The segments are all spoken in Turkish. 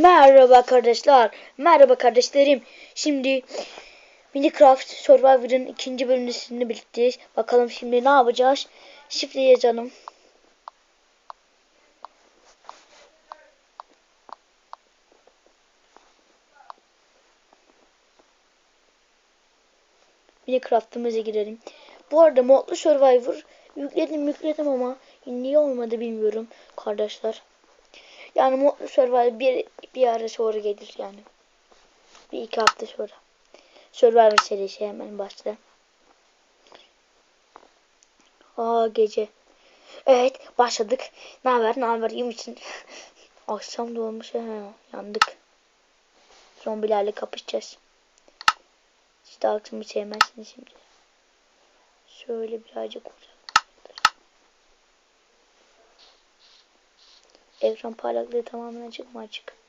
Merhaba arkadaşlar. Merhaba kardeşlerim. Şimdi Minecraft Survivor'ın ikinci bölümünü birlikteyiz. Bakalım şimdi ne yapacağız? Şifre yazalım. Minecraft'ımıza girelim. Bu arada modlu Survivor yükledim yükledim ama niye olmadı bilmiyorum kardeşler. Yani Modlu Survivor bir, bir ara sonra gelir yani. Bir iki hafta sonra. Survivor serisi hemen başla. Aa gece. Evet başladık. Ne haber ne haber iyi misin? Akşam da olmuş he. Yandık. Zombilerle kapışacağız. İşte akşamı sevmezsiniz şimdi. Şöyle birazcık uzak. Ekran parlaklığı tamamen açık mı açık?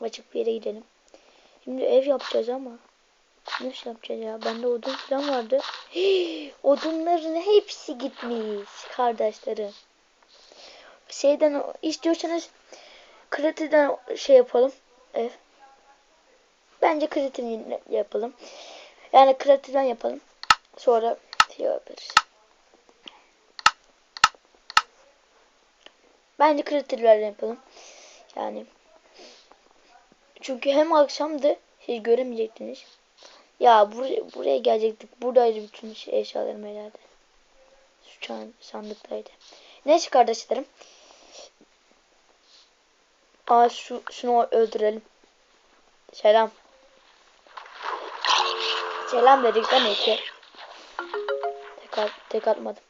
Açık bir yere gidelim. Şimdi ev yapacağız ama nasıl yapacağız ya? Bende odun falan vardı. Hii, odunların hepsi gitmiş kardeşlerim. Şeyden istiyorsanız krediden şey yapalım. Ev. Bence krediden yapalım. Yani krediden yapalım. Sonra şey yaparız. Bence kriterlerle yapalım. Yani çünkü hem akşamdı siz göremeyecektiniz. Ya buraya, buraya gelecektik. Buradaydı bütün şey, eşyalarım herhalde. Şu an sandıktaydı. Neyse kardeşlerim. Aa şu şunu öldürelim. Selam. Selam dedik lan iki. Tek, at, tek atmadım.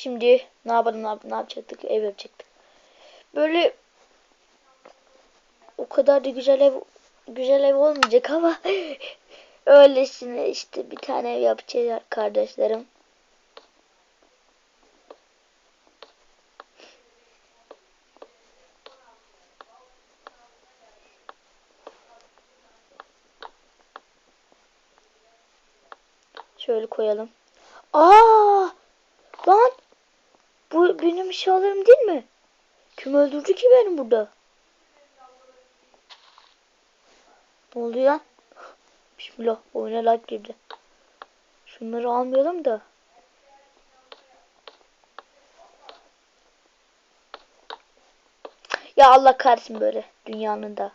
Şimdi ne yapalım ne, yap ne yapacaktık ev yapacaktık. Böyle o kadar da güzel ev güzel ev olmayacak ama öylesine işte bir tane ev yapacağız kardeşlerim. Şöyle koyalım. Aa! Lan! Benim eşyalarım değil mi? Kim öldürdü ki benim burada? Ne oluyor lan? Bismillah oyuna lag girdi. Şunları almayalım da. Ya Allah kahretsin böyle dünyanın da.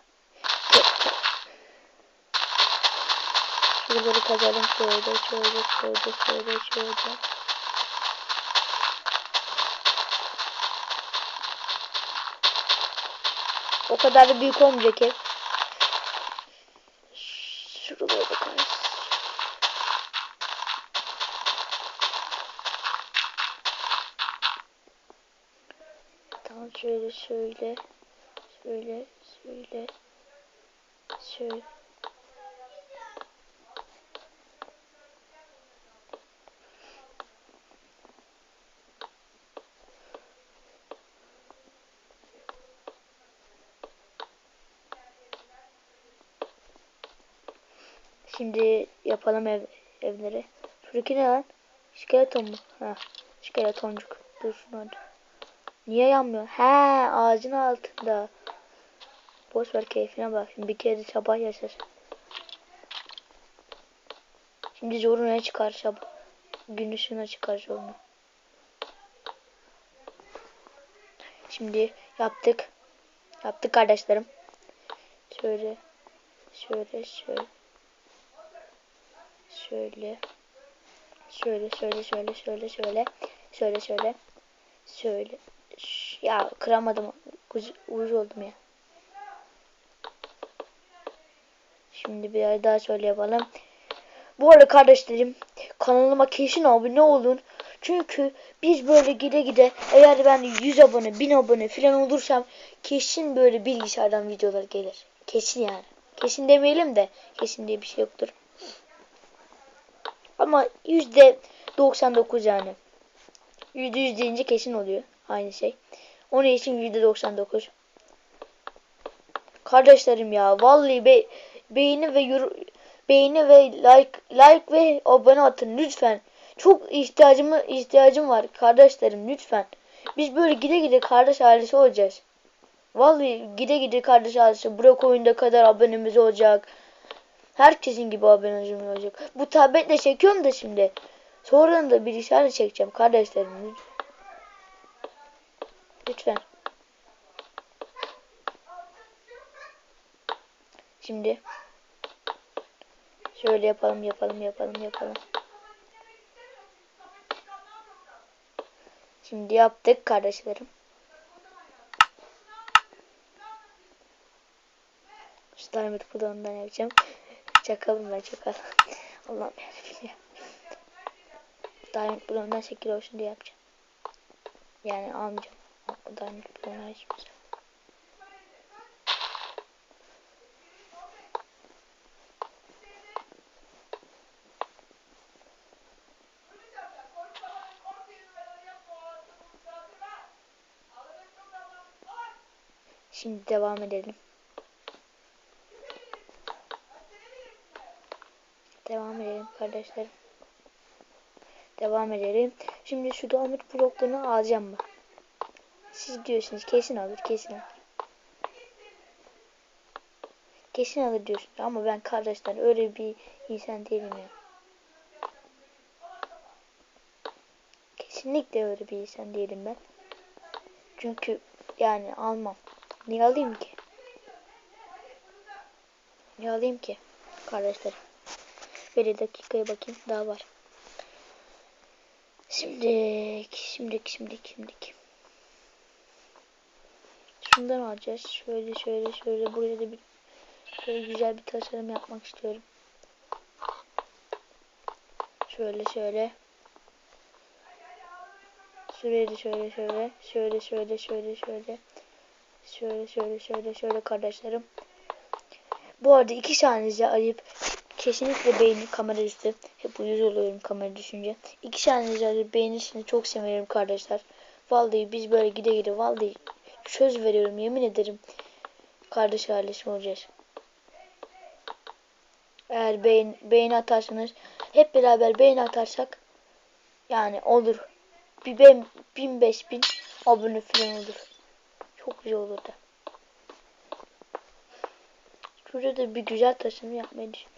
Şuraları kazalım şöyle şöyle şöyle şöyle şöyle. O kadar da büyük olmayacak ev. Şuralara bakarız. Tamam şöyle şöyle şöyle şöyle şöyle Şimdi yapalım ev, evleri. Şuradaki ne lan? Skeleton mu? Ha, skeletoncuk. Dur şunu hadi. Niye yanmıyor? He, ağacın altında. Boş ver keyfine bak. Şimdi bir kere sabah yaşar. Şimdi zoruna çıkar sabah. Gün ışığına çıkar zoruna. Şimdi yaptık. Yaptık kardeşlerim. Şöyle. Şöyle şöyle. Şöyle. Şöyle şöyle şöyle şöyle şöyle. Şöyle şöyle. Şöyle. Ya kıramadım. Ucuz oldum ya. Şimdi bir daha şöyle yapalım. Bu arada kardeşlerim kanalıma kesin abone olun. Çünkü biz böyle gide gide eğer ben 100 abone 1000 abone falan olursam kesin böyle bilgisayardan videolar gelir. Kesin yani. Kesin demeyelim de kesin diye bir şey yoktur. Ama yüzde 99 yani. Yüzde yüz deyince kesin oluyor. Aynı şey. Onun için yüzde 99. Kardeşlerim ya vallahi be, beğeni ve yor beğeni ve like like ve abone atın lütfen. Çok ihtiyacımı ihtiyacım var kardeşlerim lütfen. Biz böyle gide gide kardeş ailesi olacağız. Vallahi gide gide kardeş ailesi. Burak oyunda kadar abonemiz olacak. Herkesin gibi abonemiz olacak. Bu tabletle çekiyorum da şimdi. Sonra da bilgisayarla çekeceğim kardeşlerim. Lütfen. Şimdi şöyle yapalım yapalım yapalım yapalım. Şimdi yaptık kardeşlerim. Şu diamond kulağından yapacağım. Çakalım ben çakal. Allah'ım yarabbim ya. Diamond kulağından şekil olsun diye yapacağım. Yani almayacağım. Diamond kulağından hiçbir şey. Şimdi devam edelim. Devam edelim kardeşlerim. Devam edelim. Şimdi şu diamond bloklarını alacağım ben. Siz diyorsunuz kesin alır kesin alır. Kesin alır diyorsunuz ama ben kardeşler öyle bir insan değilim ya. Kesinlikle öyle bir insan değilim ben. Çünkü yani almam. Niye alayım ki? Niye alayım ki? Kardeşlerim. Bir dakikaya bakayım. Daha var. Şimdi, şimdi, şimdi, şimdi. Şundan alacağız. Şöyle, şöyle, şöyle. Buraya da bir şöyle güzel bir tasarım yapmak istiyorum. Şöyle, şöyle. Şuraya da şöyle, şöyle. Şöyle, şöyle, şöyle, şöyle. Şöyle şöyle şöyle şöyle kardeşlerim. Bu arada iki saniyenizi arayıp kesinlikle beğenin kamera üstü. Hep uyuz oluyorum kamera düşünce. İki arayıp beğenirseniz çok sevinirim kardeşler. Vallahi biz böyle gide gide vallahi söz veriyorum yemin ederim. Kardeş ailesi olacağız. Eğer beğen, beğeni atarsanız hep beraber beğeni atarsak yani olur. Bir bin, bin beş bin abone falan olur. Çok güzel olurdu. Şurada da bir güzel tasarım yapmayı düşünüyorum.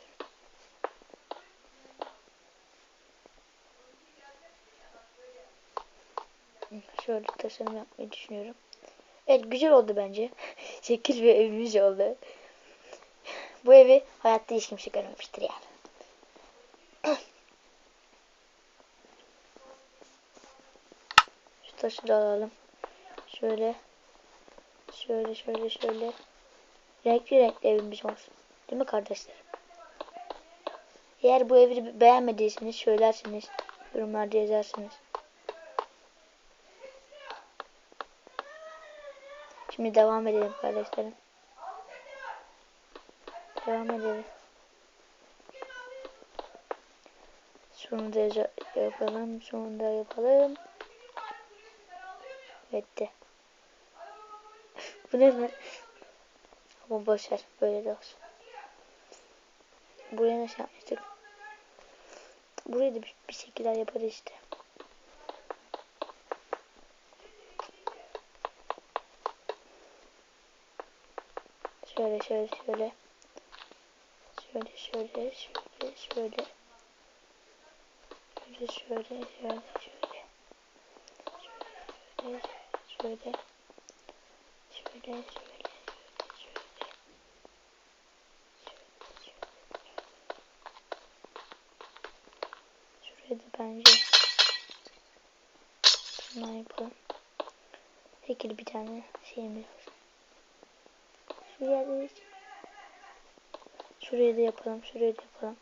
Şöyle tasarım yapmayı düşünüyorum. Evet güzel oldu bence. Şekil bir evimiz oldu. Bu evi hayatta hiç kimse görmemiştir yani. Şu taşı da alalım. Şöyle. Şöyle şöyle şöyle. Renkli renkli evimiz olsun. Değil mi kardeşlerim? Eğer bu evi beğenmediyseniz söylersiniz. Yorumlarda yazarsınız. Şimdi devam edelim kardeşlerim. Devam edelim. Şunu da yapalım. Şunu da yapalım. Bitti. Bu ne lan? Ama boşver. Böyle de olsun. Buraya nasıl yapmıştık? Buraya da bir, bir şekiller yaparız işte. Şöyle şöyle şöyle. Şöyle şöyle şöyle şöyle. Şöyle şöyle şöyle şöyle. Şöyle şöyle şöyle. Şöyle şöyle şöyle şöyle. Şuraya da bence bundan yapalım. Peki bir tane şeyimiz var. Şuraya da Şuraya da yapalım. Şuraya da yapalım.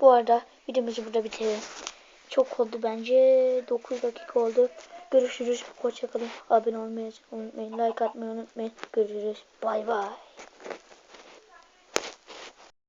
Bu arada videomuzu burada bitirelim. Çok oldu bence. 9 dakika oldu. Görüşürüz. Hoşçakalın. Abone olmayı unutmayın. Like atmayı unutmayın. Görüşürüz. Bay bay.